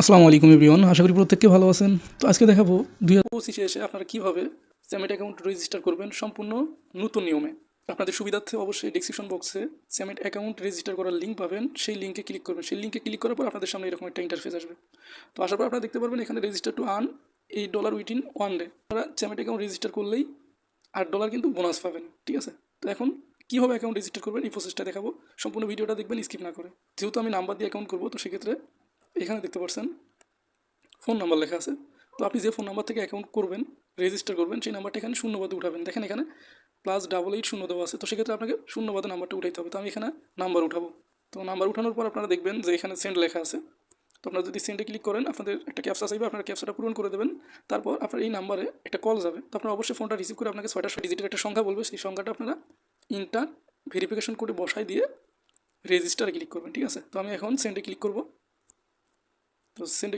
আসসালামু আলাইকুম এভরিওয়ান, আশা করি প্রত্যেককে ভালো আছেন। তো আজকে দেখাবো দুই হাজার পঁচিশে এসে আপনারা কীভাবে স্যামেট অ্যাকাউন্ট রেজিস্টার করবেন সম্পূর্ণ নতুন নিয়মে। আপনাদের সুবিধার্থে অবশ্যই ডিসক্রিপশন বক্সে স্যামেট অ্যাকাউন্ট রেজিস্টার করার লিঙ্ক পাবেন। সেই লিঙ্কে ক্লিক করবেন। সেই লিঙ্কে ক্লিক করার পর আপনাদের সামনে এরকম একটা ইন্টারফেস আসবে। তো আসার পর আপনারা দেখতে পারবেন এখানে রেজিস্টার টু আর্ন এই ডলার উইটিন ওয়ান ডে আপনারা স্যামেট অ্যাকাউন্ট রেজিস্টার করলেই আট ডলার কিন্তু বোনাস পাবেন, ঠিক আছে? তো এখন কীভাবে অ্যাকাউন্ট রেজিস্টার করবেন এই প্রসেসটা দেখাবো। সম্পূর্ণ ভিডিওটা দেখবেন স্কিপ না করে। যেহেতু আমি নাম্বার দিয়ে অ্যাকাউন্ট করব, তো সেক্ষেত্রে এখানে দেখতে পাচ্ছেন ফোন নাম্বার লেখা আছে। তো আপনি যে ফোন নাম্বার থেকে অ্যাকাউন্ট করবেন রেজিস্টার করবেন, সেই নাম্বারটা এখানে শূন্যবাদে উঠাবেন। দেখেন এখানে প্লাস ডাবল এইট শূন্য দেওয়া আছে। তো সেক্ষেত্রে আপনাকে শূন্যবাদে নাম্বারটা উঠাইতে হবে। তো আমি এখানে নাম্বার উঠাবো। তো নাম্বার উঠানোর পর আপনারা দেখবেন যে এখানে সেন্ড লেখা আছে। তো আপনারা যদি সেন্ডে ক্লিক করেন, আপনাদের একটা ক্যাপসা চাইবে আপনারা ক্যাপসাটা পূরণ করে দেবেন। তারপর আপনার এই নাম্বারে একটা কল যাবে। তো আপনারা অবশ্যই ফোনটা রিসিভ করে আপনাকে ছয়টা ছয় ডিজিটের একটা সংখ্যা বলবে। সেই সংখ্যাটা আপনারা ইন্টার ভেরিফিকেশন করে বসাই দিয়ে রেজিস্টারে ক্লিক করবেন। ঠিক আছে? তো আমি এখন সেন্ডে ক্লিক করব। তো সেন্ডে